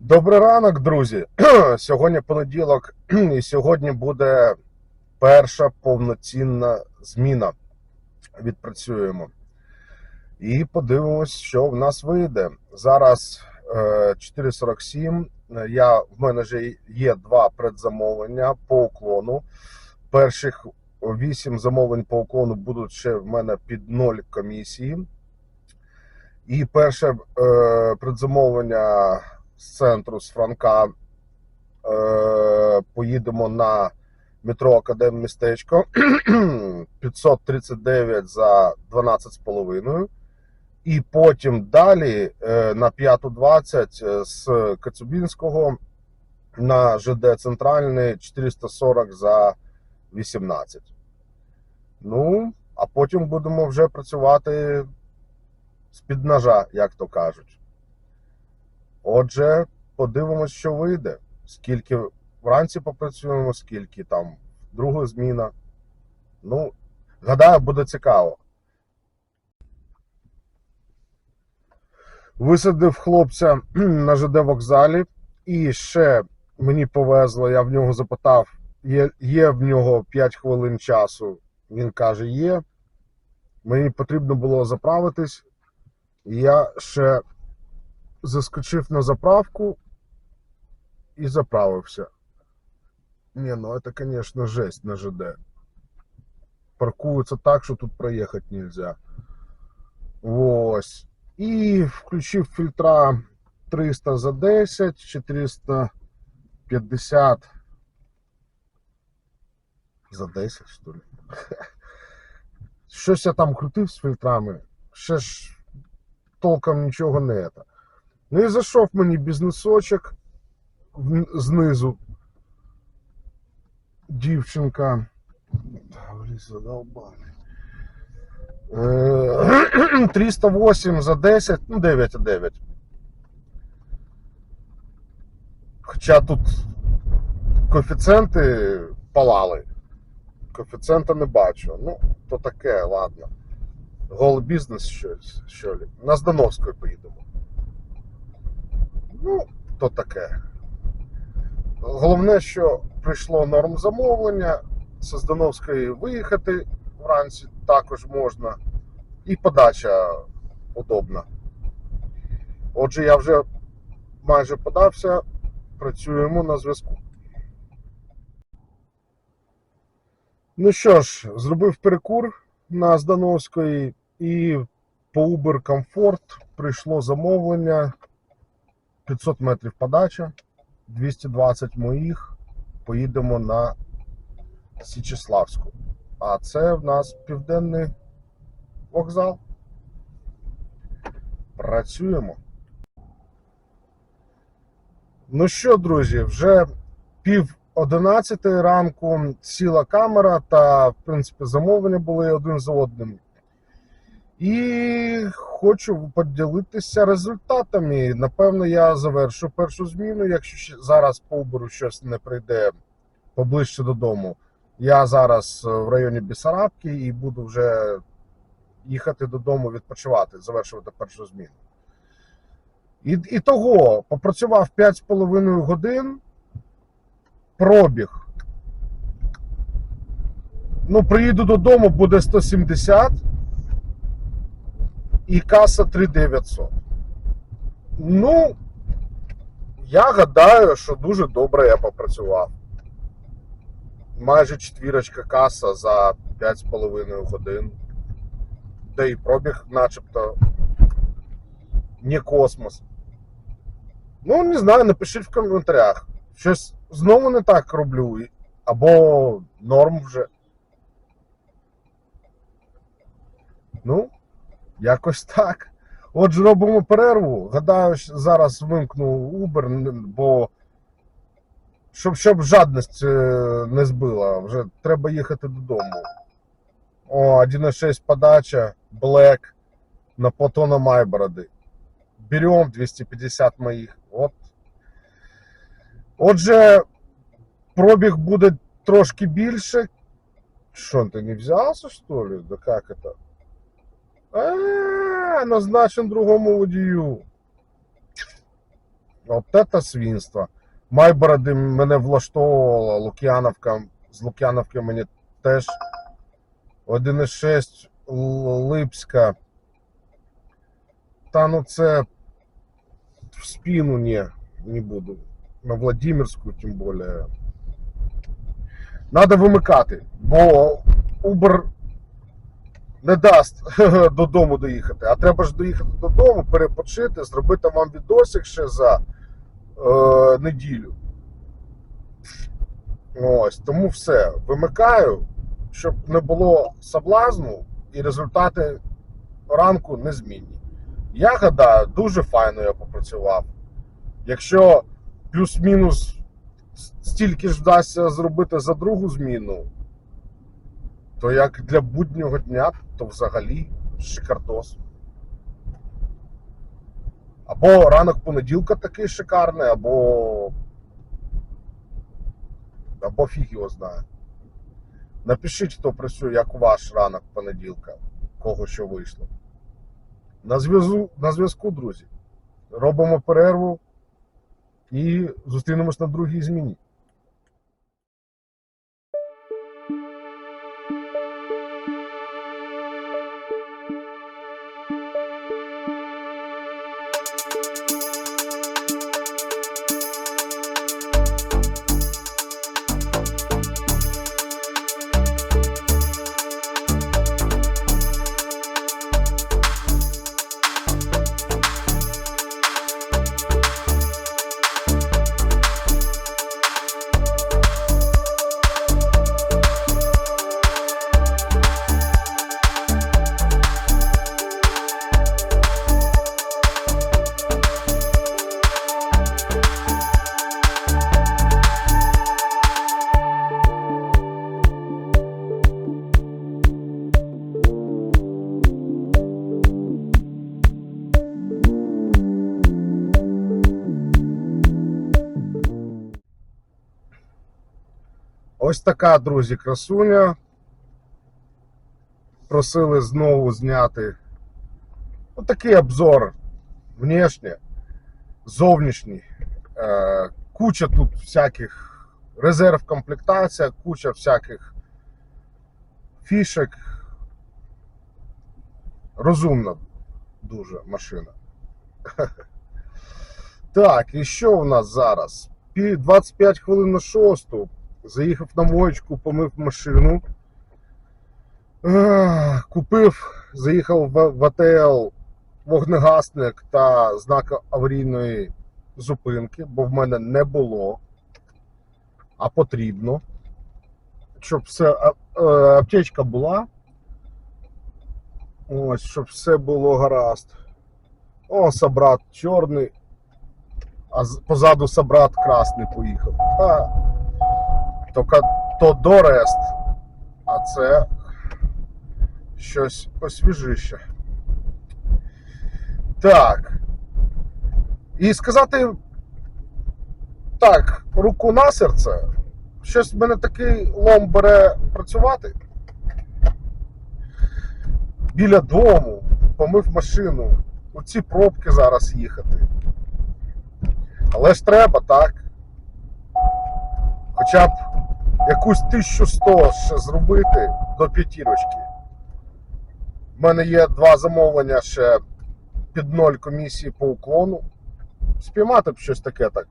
Добрий ранок, друзі. Сьогодні понеділок, і сьогодні буде перша повноцінна зміна. Відпрацюємо. І подивимось, що в нас вийде. Зараз е, 4.47. Е, Я, в мене вже є два предзамовлення по уклону. Перших 8 замовлень по уклону будуть ще в мене під ноль комісії. І перше е, предзамовлення з центру з Франка е, поїдемо на метро Академ містечко 539 за 12,5. І потім далі е, на 5.20 е, з Коцюбінського на ЖД Центральний 440 за 18. Ну, а потім будемо вже працювати з-під ножа, як то кажуть. Отже, подивимось, що вийде. Скільки вранці попрацюємо, скільки там друга зміна. Ну, гадаю, буде цікаво. Висадив хлопця на ЖД вокзалі, і ще мені повезло, я в нього запитав, є, є в нього 5 хвилин часу. Він каже, є. Мені потрібно було заправитись. І я ще заскочив на заправку і заправився. Не, ну это, конечно, жесть на ЖД. Паркуються так, що тут проїхати нельзя. Ось. І включив фільтра 300 за 10, 450 за 10, що ли. Щось я там крутив з фільтрами. Ще ж толком нічого не это. Ну і зайшов мені бізнесочок знизу. Дівчинка. Задолбали. Е, 308 за 10, ну 9,9. Хоча тут коефіцієнти палали. Коефіцієнта не бачу. Ну, то таке, ладно. Голий бізнес щось, що лі. На Здановської поїдемо. Ну, то таке. Головне, що прийшло норм замовлення. З Здановської виїхати вранці також можна. І подача удобна. Отже, я вже майже подався, працюємо на зв'язку. Ну що ж, зробив перекур на Здановської і по Uber Comfort прийшло замовлення 500 метрів подача, 220 моїх. Поїдемо на Січеславську. А це в нас південний вокзал. Працюємо. Ну що, друзі, вже пів одинадцятої ранку сіла камера, та, в принципі, замовлення були один за одним. І хочу поділитися результатами. Напевно, я завершу першу зміну. Якщо зараз по Uber щось не прийде поближче додому. Я зараз е, в районі Бісарабки і буду вже їхати додому відпочивати, завершувати першу зміну. І, і того попрацював 5,5 годин. Пробіг. Ну, приїду додому, буде 170 і каса 3900. Ну, я гадаю, що дуже добре я попрацював. Майже четвірочка каса за 5,5 годин. Де і пробіг, начебто. Не космос. Ну, не знаю, напишіть в коментарях. Щось знову не так роблю. Або норм вже. Ну, якось так. Отже, робимо перерву. Гадаю, зараз вимкну Uber, бо щоб, щоб жадність е, не збила, вже треба їхати додому. О, 1.6 подача, Black на Платона Майбороди. Берем 250 моїх. От. Отже, пробіг буде трошки більше. Що, ти не взявся, що ли? Да как это? А, назначен другому водію. От це свінство. Майбороди мене влаштовувала, Лук'яновка. З Лук'яновки мені теж 1,6 Липська. Та ну це в спину не, не буду. На Владимирську, тим більше. Надо вимикати, бо Uber не дасть додому доїхати. А треба ж доїхати додому, перепочити, зробити вам відосик ще за е, неділю. Ось, тому все. Вимикаю, щоб не було соблазну і результати ранку незмінні. Я гадаю, дуже файно я попрацював. Якщо плюс-мінус стільки ж вдасться зробити за другу зміну, то як для буднього дня, то взагалі шикардос. Або ранок понеділка такий шикарний, або. Або фіг його знає. Напишіть, хто працює, як ваш ранок понеділка, кого що вийшло. На зв'язку, на зв'язку, друзі. Робимо перерву і зустрінемось на другій зміні. Така, друзі, красуня. Просили знову зняти отакий обзор внешне, зовнішній. Е, куча тут всяких резерв комплектація, куча всяких фішек. Розумна дуже машина. Так, і що в нас зараз? 25 хвилин на шосту. Заїхав на моєчку, помив машину. Купив, заїхав в, АТЛ вогнегасник та знак аварійної зупинки, бо в мене не було, а потрібно. Щоб все е, аптечка була. Ось, щоб все було гаразд. О, собрат чорний, а позаду собрат красний поїхав. Ха. Тільки то Дорест, а це щось освіжище. Так. І сказати так, руку на серце. Щось в мене такий лом бере працювати. Біля дому помив машину. У ці пробки зараз їхати. Але ж треба, так? Хоча б якусь 1100 ще зробити до п'ятірочки. У мене є два замовлення ще під ноль комісії по уклону. Спіймати б щось таке так.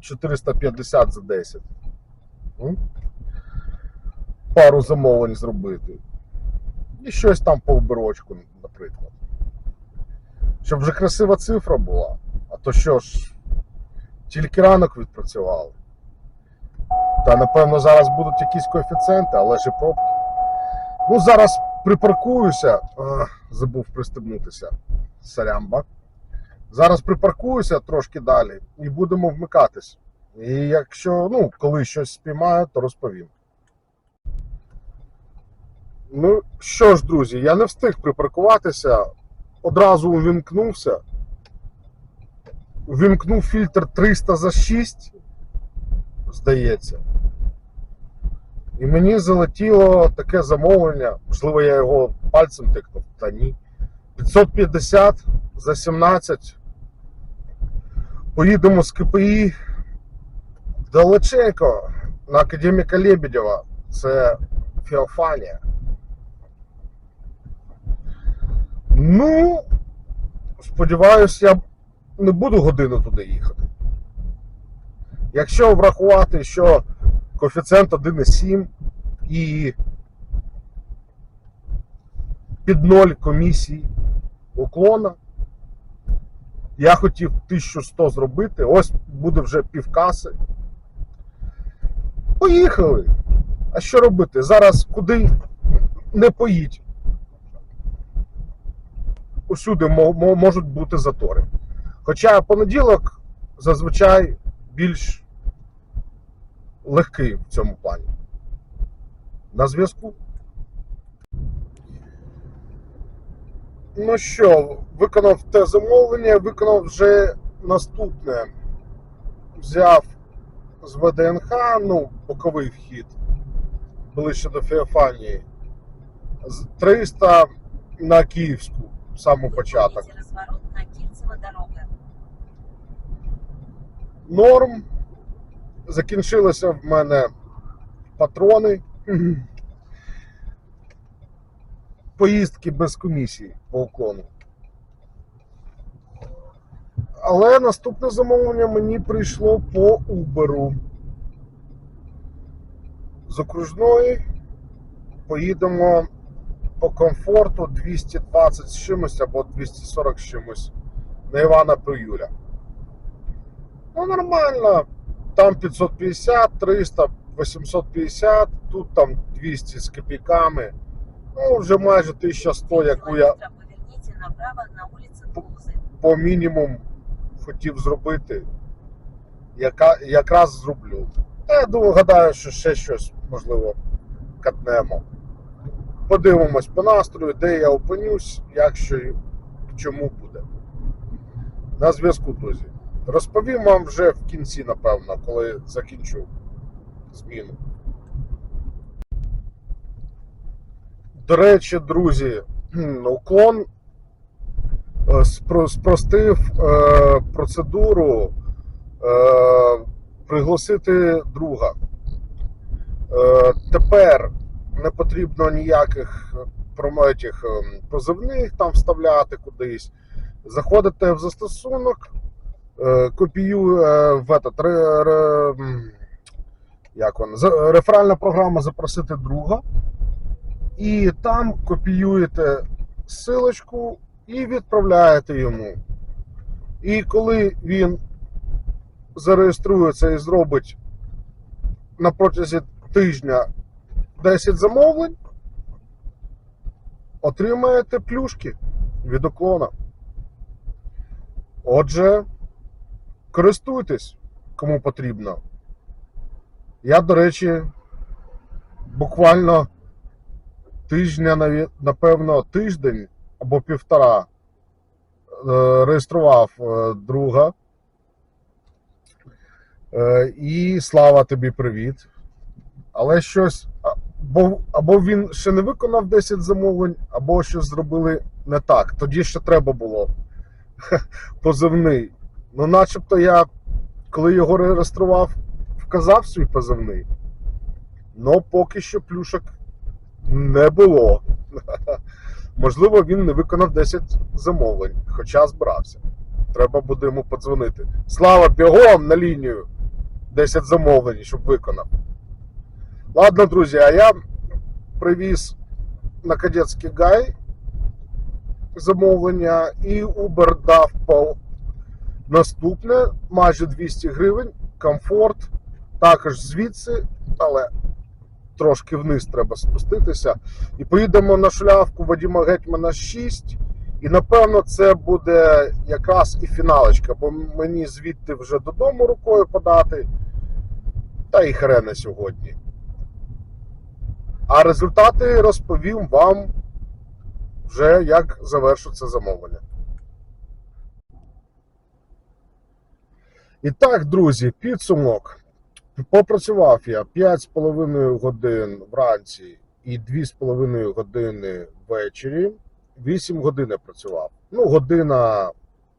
450 за 10. Пару замовлень зробити. І щось там по оберочку, наприклад. Щоб вже красива цифра була. А то що ж, тільки ранок відпрацювали. Та напевно зараз будуть якісь коефіцієнти, але ж і пробки. Ну, зараз припаркуюся. Забув пристебнутися. Сарямба. Зараз припаркуюся трошки далі і будемо вмикатись. І якщо, ну, коли щось спіймаю, то розповім. Ну що ж, друзі, я не встиг припаркуватися, одразу увімкнувся. Увімкнув фільтр 300 за 6, здається. І мені залетіло таке замовлення, можливо, я його пальцем тикнув, та ні. 550 за 17. Поїдемо з КПІ далеченько на академіка Лебедєва. Це Феофанія. Ну, сподіваюсь, я не буду годину туди їхати. Якщо врахувати, що коефіцієнт 1,7 і під 0 комісій уклона, я хотів 1100 зробити, ось буде вже півкаси. Поїхали. А що робити? Зараз куди не поїдь. Усюди мо- мо- можуть бути затори. Хоча понеділок зазвичай більш легкий в цьому плані. На зв'язку. Ну що, виконав те замовлення, виконав вже наступне. Взяв з ВДНХ, ну, боковий вхід ближче до Феофанії. З 300 на Київську, самий початок. Разворот на Кильцево дорога. Норм. Закінчилися в мене патрони. Поїздки без комісії по уклону. Але наступне замовлення мені прийшло по Uber. З окружної поїдемо по комфорту 220 з чимось або 240 з чимось на Івана Приюля. Ну, нормально. Там 550, 300, 850, тут там 200 з копійками. Ну, вже майже 1100, яку я направо на по мінімум хотів зробити. Яка, якраз зроблю. Та я думаю, гадаю, що ще щось можливо катнемо. Подивимось по настрою, де я опинюсь, як що і чому буде. На зв'язку, друзі. Розповім вам вже в кінці, напевно, коли закінчу зміну. До речі, друзі, уклон е, спростив е, процедуру е, пригласити друга. Тепер не потрібно ніяких промо- ем, позивних там вставляти кудись. Заходите в застосунок, е, копіює е, в этот, ре, ре, як воно, за- реферальна програма запросити друга. І там копіюєте силочку і відправляєте йому. І коли він зареєструється і зробить на протязі тижня 10 замовлень, отримаєте плюшки від уклона. Отже, користуйтесь, кому потрібно. Я, до речі, буквально тижня, напевно, тиждень або півтора е, реєстрував е, друга. Е, І слава тобі, привіт. Але щось. Або, або він ще не виконав 10 замовлень, або щось зробили не так. Тоді ще треба було позивний. Ну, начебто я, коли його реєстрував, вказав свій позивний. Ну, поки що плюшок не було. Можливо, він не виконав 10 замовлень, хоча збирався. Треба буде йому подзвонити. Слава, бігом на лінію 10 замовлень, щоб виконав. Ладно, друзі, а я привіз на кадетський гай замовлення і Uber дав по наступне майже 200 гривень, комфорт. Також звідси, але трошки вниз треба спуститися. І поїдемо на шулявку Вадима Гетьмана 6. І напевно це буде якраз і фіналочка, бо мені звідти вже додому рукою подати. Та і хрене сьогодні. А результати розповім вам вже як завершу це замовлення. І так, друзі, підсумок. Попрацював я 5,5 годин вранці і 2,5 години ввечері. 8 годин я працював. Ну, година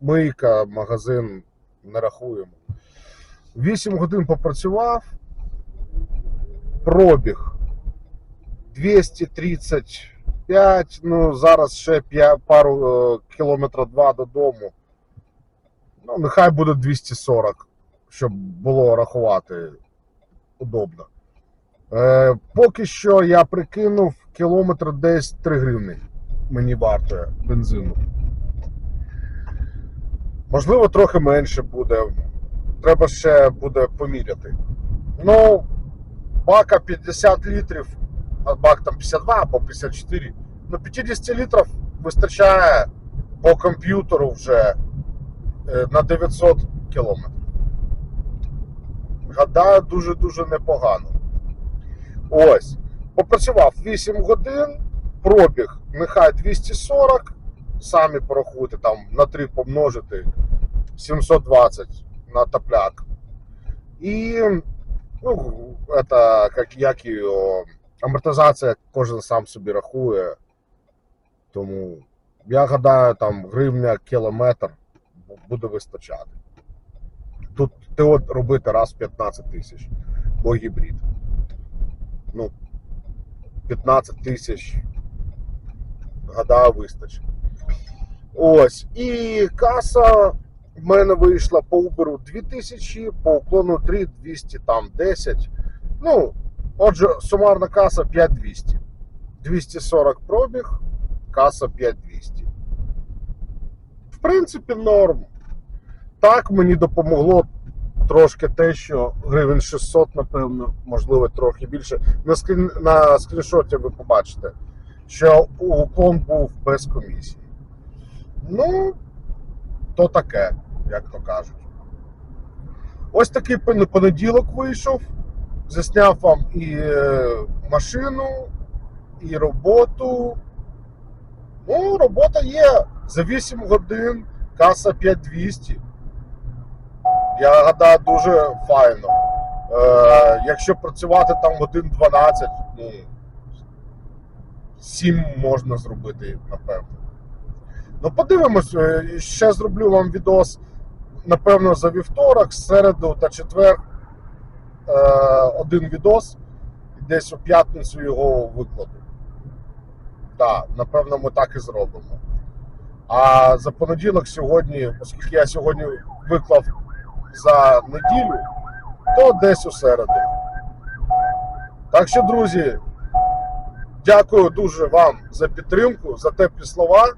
мийка, магазин не рахуємо. 8 годин попрацював, пробіг 235, ну зараз ще пару е, кілометра два додому. Ну, нехай буде 240, щоб було рахувати удобно. Е, поки що я прикинув кілометр десь 3 гривні. Мені вартує бензину. Можливо, трохи менше буде. Треба ще буде поміряти. Ну, бака 50 літрів, а бак там 52 або 54. Ну, 50 літрів вистачає по комп'ютеру вже на 900 кілометрів. Гадаю, дуже-дуже непогано. Ось. Попрацював 8 годин, пробіг нехай 240, самі порахуйте, там на 3 помножити 720 на топляк. І ну, это, як, як і амортизація кожен сам собі рахує. Тому я гадаю, там гривня кілометр буде вистачати. Тут ти от робити раз в 15 тисяч, бо гібрид. Ну, 15 тисяч, гадаю, вистачить. Ось. І каса в мене вийшла по Uber 2000, по уклону 3 200, там 10. Ну, отже, сумарна каса 5200. 240 пробіг, каса 5200. Принципі, норм. Так, мені допомогло трошки те, що гривень 600, напевно, можливо, трохи більше. На, скрін, на скріншоті ви побачите, що уклон був без комісії. Ну, то таке, як то кажуть. Ось такий понеділок вийшов. Засняв вам і е, машину, і роботу. Ну, робота є. За 8 годин каса 5200. Я гадаю, дуже файно. Е, якщо працювати там годин 12, ну 7 можна зробити, напевно. Ну, подивимось, е, ще зроблю вам відос, напевно, за вівторок, середу та четвер. Е, один відос, десь у п'ятницю його викладу. Так, напевно, ми так і зробимо. А за понеділок сьогодні, оскільки я сьогодні виклав за неділю, то десь у середу. Так що, друзі, дякую дуже вам за підтримку, за теплі слова.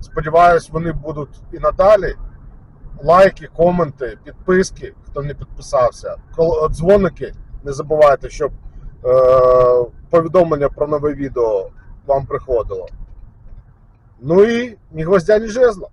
Сподіваюсь, вони будуть і надалі. Лайки, коменти, підписки, хто не підписався. Дзвоники, не забувайте, щоб е, повідомлення про нове відео вам приходило. Ну и ни гвоздя, ни жезла.